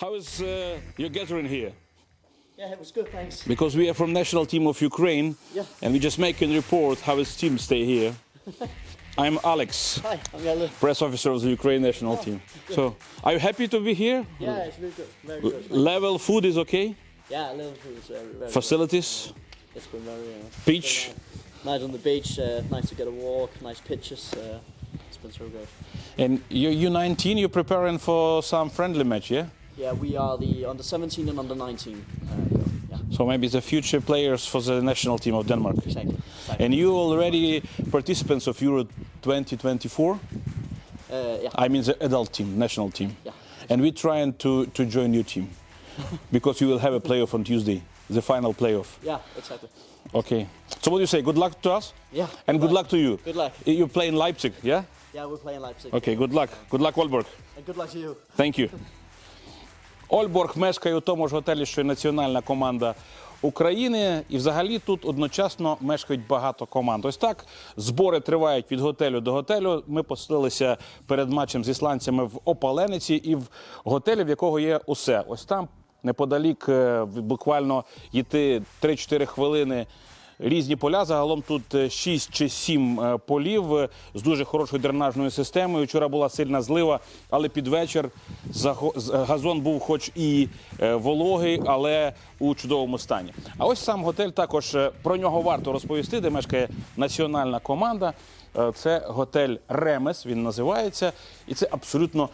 How is uh, your gathering here? Yeah, it was good, thanks. Because we are from national team of Ukraine, Yeah. and we just make a report how his team stay here. I'm Alex, Hi, I'm Yellow. press officer of the Ukraine national team. So, are you happy to be here? Yeah, it's really good. Very good. Level food is okay. Yeah, Liverpool is very, very Facilities, good. It's been very uh, beach. nice on the beach. Uh, nice to get a walk. Nice pictures. Uh, it's been so good. And you're 19. you're preparing for some friendly match, yeah? yeah, we are the under 17 and under 19. Uh, so maybe the future players for the national team of Denmark. Exactly. exactly. And you already participants of Euro 2024. Uh, yeah. I mean the adult team, national team. Yeah. And we're trying to to join your team because you will have a playoff on Tuesday, the final playoff. Yeah, exactly. Okay. So what do you say? Good luck to us. Yeah. And good, good luck. luck. to you. Good luck. You play in Leipzig, yeah? Yeah, we play in Leipzig. Okay. Good luck. Good luck, Wolberg. And good luck to you. Thank you. Ольборг мешкає у тому ж готелі, що й національна команда України. І взагалі тут одночасно мешкають багато команд. Ось так збори тривають від готелю до готелю. Ми поселилися перед матчем з ісландцями в Опалениці і в готелі, в якого є усе. Ось там неподалік, е, буквально йти 3-4 хвилини. Різні поля. Загалом тут 6 чи 7 полів е, з дуже хорошою дренажною системою. Вчора була сильна злива, але під вечір газон був хоч і е, вологий, але у чудовому стані. А ось сам готель також е, про нього варто розповісти, де мешкає національна команда. Е, Це готель Ремес, він називається, і це абсолютно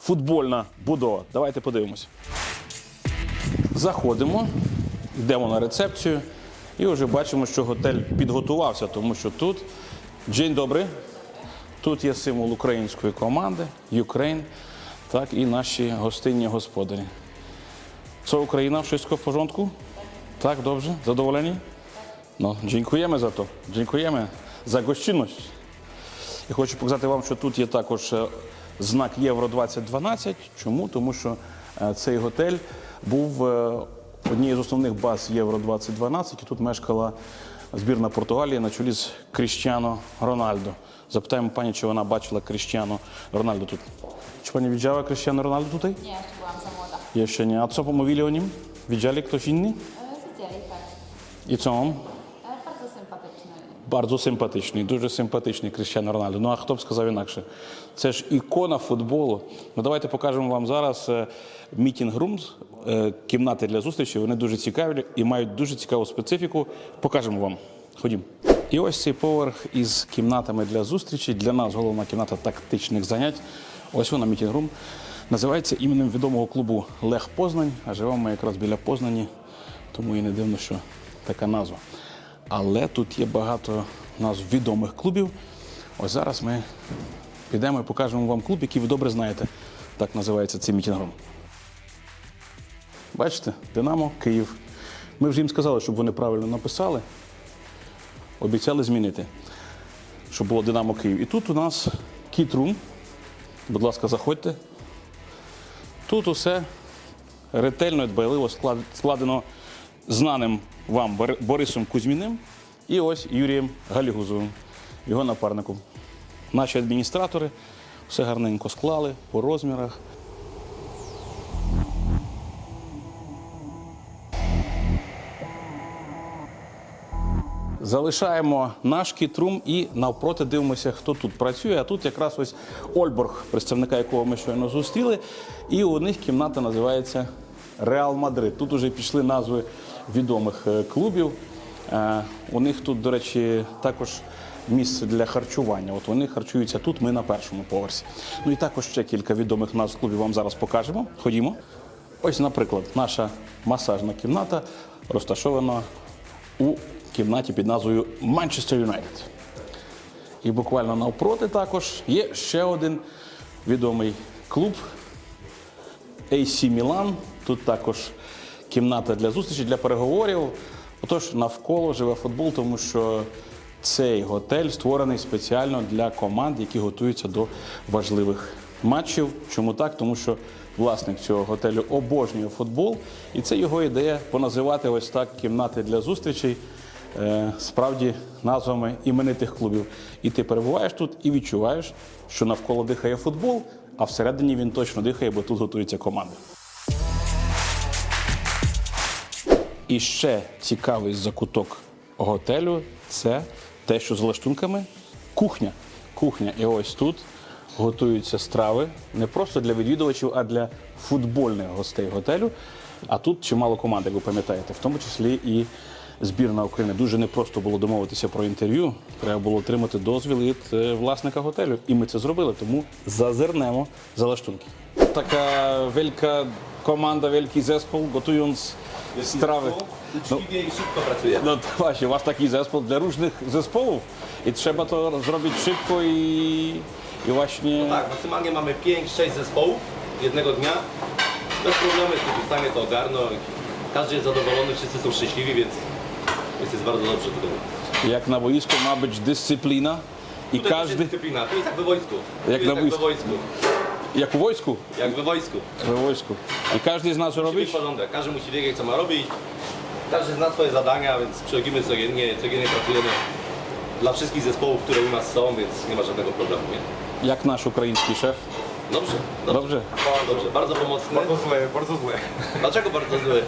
футбольна будова. Давайте подивимося. Заходимо, йдемо на рецепцію і вже бачимо, що готель підготувався, тому що тут День добрий. Тут є символ української команди, Ukraine, так і наші гостинні господарі. Це Україна, wszystko в порządku? Так, добре, задоволені? Ну, дякуємо за то. Дякуємо за гостинність. І хочу показати вам, що тут є також е, знак Євро 2012. Чому? Тому що е, цей готель був е, однією з основних баз Євро 2012, і тут мешкала збірна Португалії на чолі з Кріштіано Рональдо. Запитаємо пані, чи вона бачила Кріштіано Рональдо тут. Чи пані widziała Кріштіано Рональдо тут? Za młoda. Jeszcze nie. A co pomówili o nim? Widzieli ktoś inny? E, Widzieli, tak. I co on? E, Bardzo sympatyczny. Bardzo sympatyczny, дуже симпатичний Кріщано Рональдо. Ну а хто б сказав інакше? Це ж ікона футболу. Ну давайте покажемо вам зараз е, мітінг румс, е, кімнати для зустрічі. Вони дуже цікаві і мають дуже цікаву специфіку. Покажемо вам. Ходім. І ось цей поверх із кімнатами для зустрічі. Для нас головна кімната тактичних занять. Ось вона мітінг рум. Називається іменем відомого клубу Лех Познань. А живемо ми якраз біля Познані, тому і не дивно, що така назва. Але тут є багато назв відомих клубів. Ось зараз ми підемо і покажемо вам клуб, який ви добре знаєте. Так називається цей мітінгром. Бачите, Динамо, Київ. Ми вже їм сказали, щоб вони правильно написали. Обіцяли змінити, щоб було Динамо Київ. І тут у нас кітрум. Будь ласка, заходьте. Тут усе ретельно і дбайливо складено знаним вам Борисом Кузьміним і ось Юрієм Галігузовим, його напарником. Наші адміністратори все гарненько склали по розмірах. Залишаємо наш кітрум і навпроти дивимося, хто тут працює. А тут якраз ось Ольборг, представника якого ми щойно зустріли. І у них кімната називається Реал Мадрид. Тут уже пішли назви відомих е, клубів. Е, У них тут, до речі, також місце для харчування. От вони харчуються тут, ми на першому поверсі. Ну і також ще кілька відомих назв клубів вам зараз покажемо. Ходімо. Ось, наприклад, наша масажна кімната розташована у кімнаті під назвою Манчестер Юнайтед. І буквально навпроти також є ще один відомий клуб AC Мілан. Тут також кімната для зустрічі, для переговорів. Отож, навколо живе футбол, тому що цей готель створений спеціально для команд, які готуються до важливих матчів. Чому так? Тому що власник цього готелю обожнює футбол, і це його ідея поназивати ось так кімнати для зустрічей. Е, Справді назвами іменитих клубів. І ти перебуваєш тут і відчуваєш, що навколо дихає футбол, а всередині він точно дихає, бо тут готуються команди. І ще цікавий закуток готелю це те, що з лаштунками кухня. Кухня. І ось тут готуються страви не просто для відвідувачів, а для футбольних гостей готелю. А тут чимало команд, як ви пам'ятаєте, в тому числі і збірна України. Дуже непросто було домовитися про інтерв'ю. Треба було отримати дозвіл від е, власника готелю. І ми це зробили, тому зазирнемо за лаштунки. Така велика команда, великий зеспол, strawy. No, Uczciwie i szybko pracuje. no to właśnie, masz taki zespół dla różnych zespołów i trzeba to zrobić szybko i, i właśnie... Tak, maksymalnie mamy 5-6 zespołów jednego dnia. Bez problemu jesteśmy w stanie to ogarnąć. Każdy jest zadowolony, wszyscy są szczęśliwi, więc więc jest bardzo dobrze tutaj. Jak na boisku ma być dyscyplina i Tutaj też jest każdy... dyscyplina, tu jest jak we wojsku. Tu Jak jest na jak we wojsku. Jak u wojsku? Jak we wojsku. We wojsku. I każdy zna co Musi być robić? porządek, każdy musi wiedzieć co ma robić. Każdy zna swoje zadania, więc przychodzimy codziennie, codziennie pracujemy dla wszystkich zespołów, które u nas są, więc nie ma żadnego problemu, nie? Jak nasz ukraiński szef? Dobrze, Dobrze. Dobrze, bardzo pomocny. Bardzo złe, bardzo złe. Dlaczego bardzo zły?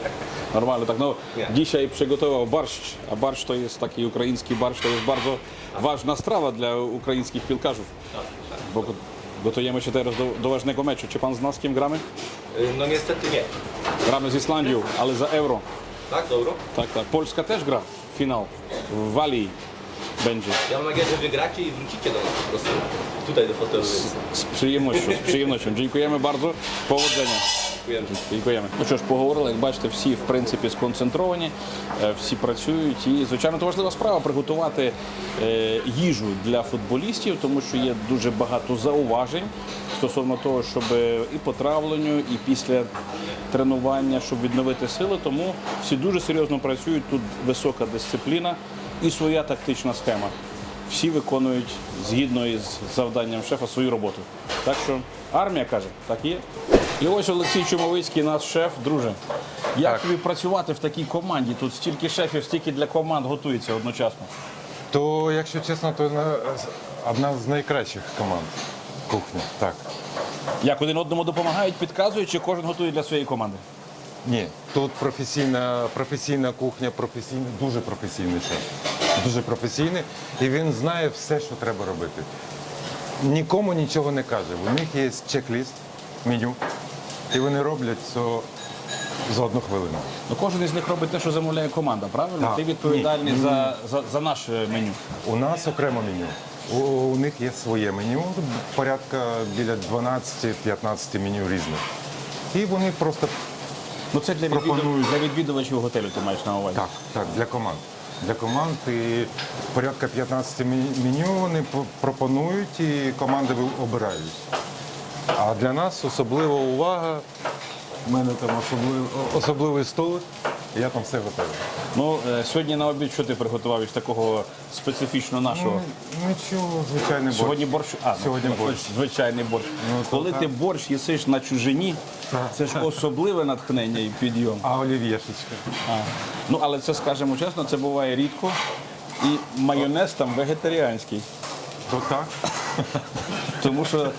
Normalnie, tak no. Nie. Dzisiaj przygotował barszcz, a barszcz to jest taki ukraiński barszcz, to jest bardzo ważna strawa dla ukraińskich piłkarzów. Bo go- gotujemy się teraz do, do ważnego meczu. Czy pan zna z kim gramy? Y, No niestety nie. Gramy z Islandią, ale za euro. Tak, dobro? Tak, tak. Polska też gra finał. W Walii będzie. Ja mam nadzieję, że wygracie i wrócicie do nas po prostu. Tutaj do hotelu, Z przyjemnością, з przyjemnością. Dziękujemy bardzo. Powodzenia. dziękujemy. Дякуємо. Ну що ж, поговорили, як бачите, всі в принципі сконцентровані, е, всі працюють. І звичайно, то важлива справа приготувати е, їжу для футболістів, тому що є дуже багато зауважень стосовно того, щоб і по травленню, і після тренування, щоб відновити сили. Тому всі дуже серйозно працюють. Тут висока дисципліна і своя тактична схема. Всі виконують згідно із завданням шефа свою роботу. Так що армія каже, так і є. І ось Олексій Чумовицький, наш шеф, друже. Як Так. тобі працювати в такій команді? Тут стільки шефів, стільки для команд готується одночасно. То, якщо чесно, то на- одна з найкращих команд кухні. Так. Як один одному допомагають, підказують, чи кожен готує для своєї команди? Ні, тут професійна, професійна кухня, професійний, дуже професійний шеф. Дуже професійний. І він знає все, що треба робити. Нікому нічого не каже. У них є чек-ліст, меню. І вони роблять це за одну хвилину. Ну, кожен із них робить те, що замовляє команда, правильно? Так. Ти відповідальний Ні. за, за, за наше меню. У нас окремо меню. У, у них є своє меню, порядка біля 12-15 меню різних. І вони просто Ну це для, відвідувачів, для відвідувачів готелю, ти маєш на увазі. так, так, для команд. Для команд і порядка 15 меню вони пропонують і команди обирають. А для нас особлива увага. У мене там особливий, особливий столик, і я там все готую. Ну, е, сьогодні на обід що ти приготував із такого специфічно нашого? Ну, нічого, звичайний борщ. Сьогодні борщ. А, Сьогодні ну, борщ. Звичайний борщ. Ну, то Коли так. ти борщ їсиш на чужині, це ж особливе натхнення і підйом. А олів'єшечка. Ну, але це, скажімо чесно, це буває рідко. І майонез там вегетаріанський. То так. Тому що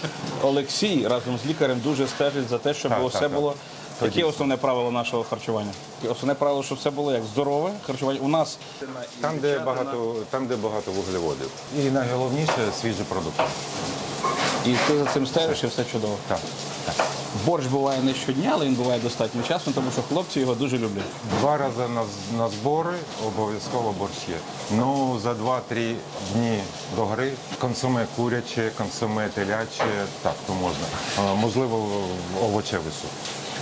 Олексій разом з лікарем дуже стежить за те, щоб Так, все так, так. було. То Яке дійсно. основне правило нашого харчування? Основне правило, щоб все було як здорове харчування. У нас Там, де багато, там, де багато вуглеводів. І найголовніше свіжі продукти. і ти за цим стежиш, і все чудово. Так. Борщ буває не щодня, але він буває достатньо часто, тому що хлопці його дуже люблять. Два рази на, на збори обов'язково борщ є. Ну, за 2-3 дні до гри консуме куряче, консуме теляче, так, то можна. А, можливо, овочевий суп.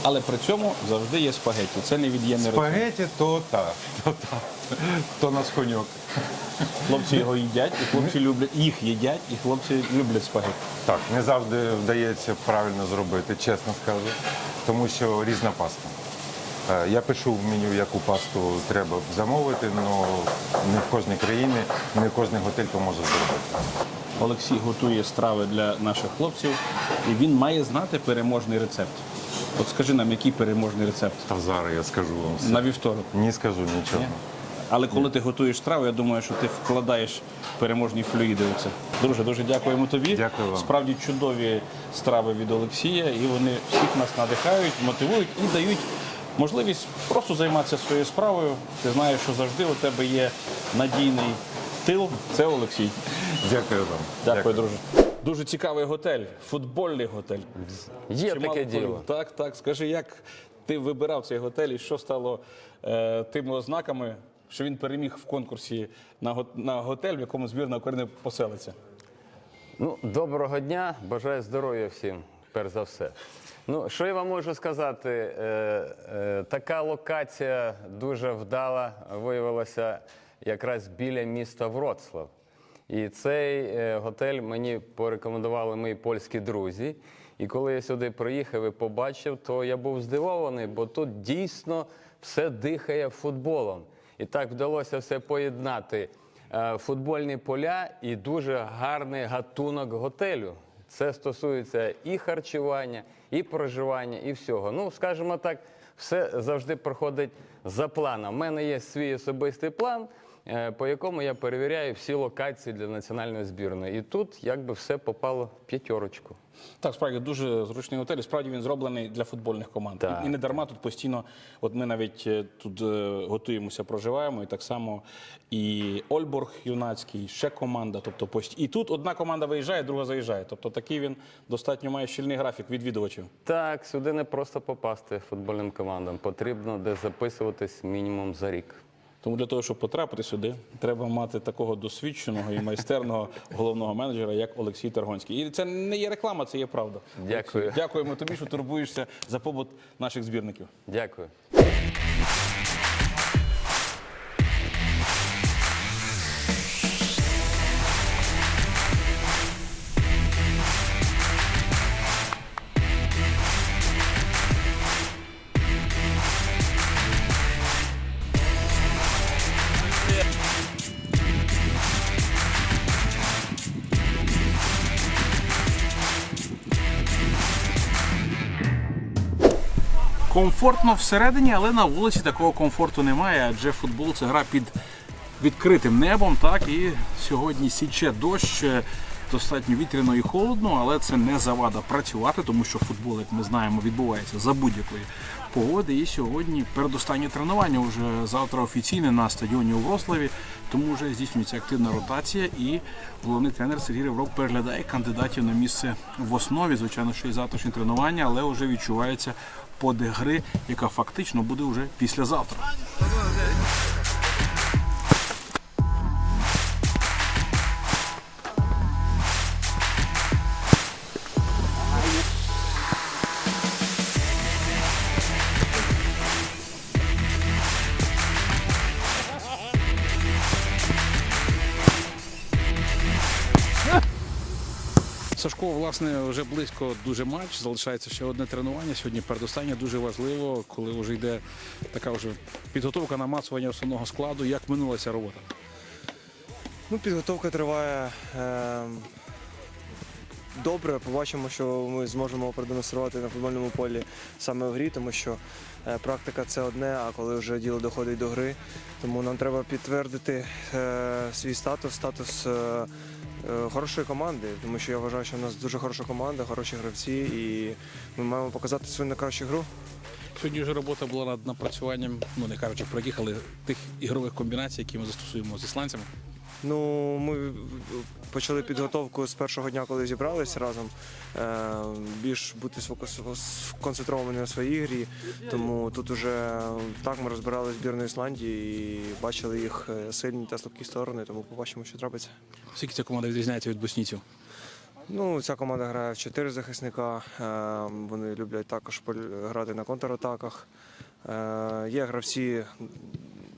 Але при цьому завжди є спагетті. Це невід'ємний рецепт. Спагеті то так, то так. То наш коньок. Хлопці його їдять, і хлопці люблять їх їдять, і хлопці люблять спагетті. Так, не завжди вдається правильно зробити, чесно скажу, тому що різна паста. Е, Я пишу в меню, яку пасту треба замовити, але не в кожній країні, не в кожний готель поможе зробити. Олексій готує страви для наших хлопців, і він має знати переможний рецепт. От скажи нам, який переможний рецепт Та зараз я скажу вам все. на вівторок. Не скажу нічого. Але коли ти готуєш страву, я думаю, що ти вкладаєш переможні флюїди у це. Друже, дуже дякуємо тобі. Дякую вам. Справді чудові страви від Олексія, і вони всіх нас надихають, мотивують і дають можливість просто займатися своєю справою. Ти знаєш, що завжди у тебе є надійний тил. Це Олексій. Дякую вам. Дякую, друже. Дуже цікавий готель, футбольний готель. Є Чимало таке полів. діло. Так, так. Скажи, як ти вибирав цей готель і що стало е, тими ознаками, що він переміг в конкурсі на, готель, в якому збірна України поселиться? Ну, доброго дня, бажаю здоров'я всім, перш за все. Ну, що я вам можу сказати? Е, е, така локація дуже вдала виявилася якраз біля міста Вроцлав. І цей е, готель мені порекомендували мої польські друзі. І коли я сюди приїхав і побачив, то я був здивований, бо тут дійсно все дихає футболом. І так вдалося все поєднати. Е, Футбольні поля і дуже гарний гатунок готелю. Це стосується і харчування, і проживання, і всього. Ну, скажімо так, все завжди проходить за планом. У мене є свій особистий план, по якому я перевіряю всі локації для національної збірної. І тут якби все попало в п'ятерочку. Так, справді дуже зручний готель. Справді він зроблений для футбольних команд. Так. І, не дарма тут постійно. От ми навіть е, тут е, готуємося, проживаємо, і так само і Ольборг юнацький, ще команда. Тобто пост... і тут одна команда виїжджає, друга заїжджає. Тобто такий він достатньо має щільний графік відвідувачів. Так, сюди не просто попасти футбольним командам. Потрібно десь записуватись мінімум за рік. Тому для того, щоб потрапити сюди, треба мати такого досвідченого і майстерного головного менеджера, як Олексій Таргонський. І це не є реклама, це є правда. Дякую. Олексій, Дякуємо тобі, що турбуєшся за побут наших збірників. Дякую. Комфортно всередині, але на вулиці такого комфорту немає, адже футбол це гра під відкритим небом. Так і сьогодні січе дощ. е, Достатньо вітряно і холодно, але це не завада працювати, тому що футбол, як ми знаємо, відбувається за будь-якої погоди. І сьогодні передостаннє тренування вже завтра офіційне на стадіоні у Врославі. Тому вже здійснюється активна ротація, і головний тренер Сергій Ребров переглядає кандидатів на місце в основі. Звичайно, що і завтрашнє тренування, але вже відчувається подих гри, яка фактично буде вже післязавтра. Сашко, власне, вже близько дуже матч. Залишається ще одне тренування. Сьогодні передостаннє дуже важливо, коли вже йде така вже підготовка намацування основного складу. Як минулася робота? Ну, підготовка триває е, добре. Побачимо, що ми зможемо продемонструвати на футбольному полі саме в грі, тому що е, практика це одне, а коли вже діло доходить до гри, тому нам треба підтвердити е, свій статус, статус е, хорошої команди, тому що я вважаю, що в нас дуже хороша команда, хороші гравці, і ми маємо показати свою найкращу гру. Сьогодні вже робота була над напрацюванням, ну не кажучи про яких, але тих ігрових комбінацій, які ми застосуємо з ісландцями. Ну, ми почали підготовку з першого дня, коли зібрались разом. Е, Більш бути сконцентровані на своїй грі. Тому тут уже так ми розбирали збірну Ісландії і бачили їх е, сильні та слабкі сторони, тому побачимо, що трапиться. Скільки ця команда відрізняється від боснійців? Ну, ця команда грає в чотири захисника. Е, Вони люблять також грати на контратаках. Є гравці,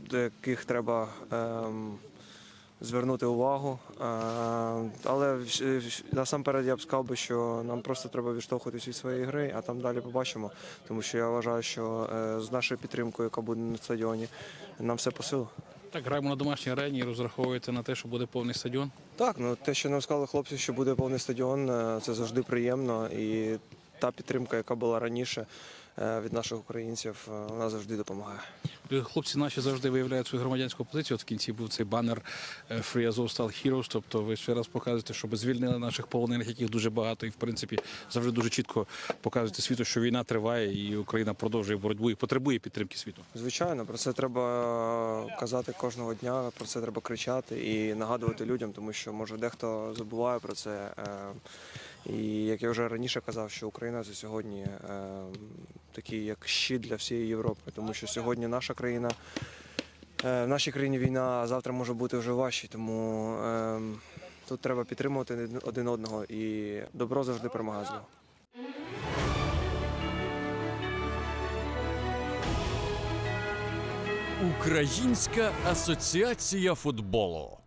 до яких треба ем, звернути увагу. Е, Але насамперед я б сказав би, що нам просто треба відштовхуватись від своєї гри, а там далі побачимо. Тому що я вважаю, що е, з нашою підтримкою, яка буде на стадіоні, нам все по силу. Так, граємо на домашній арені і розраховуєте на те, що буде повний стадіон. Так, ну те, що нам сказали хлопці, що буде повний стадіон, е, це завжди приємно. І та підтримка, яка була раніше від наших українців, вона завжди допомагає. Хлопці наші завжди виявляють свою громадянську позицію. От в кінці був цей банер е, Free Azovstal Heroes. Тобто ви ще раз показуєте, щоб звільнили наших полонених, яких дуже багато, і в принципі завжди дуже чітко показуєте світу, що війна триває і Україна продовжує боротьбу і потребує підтримки світу. Звичайно, про це треба казати кожного дня, про це треба кричати і нагадувати людям, тому що може дехто забуває про це. Е, І як я вже раніше казав, що Україна це сьогодні е, такий як щит для всієї Європи, тому що сьогодні наша країна, е, в нашій країні війна, а завтра може бути вже важче. Тому е, тут треба підтримувати один одного і добро завжди перемагає зло. Українська асоціація футболу.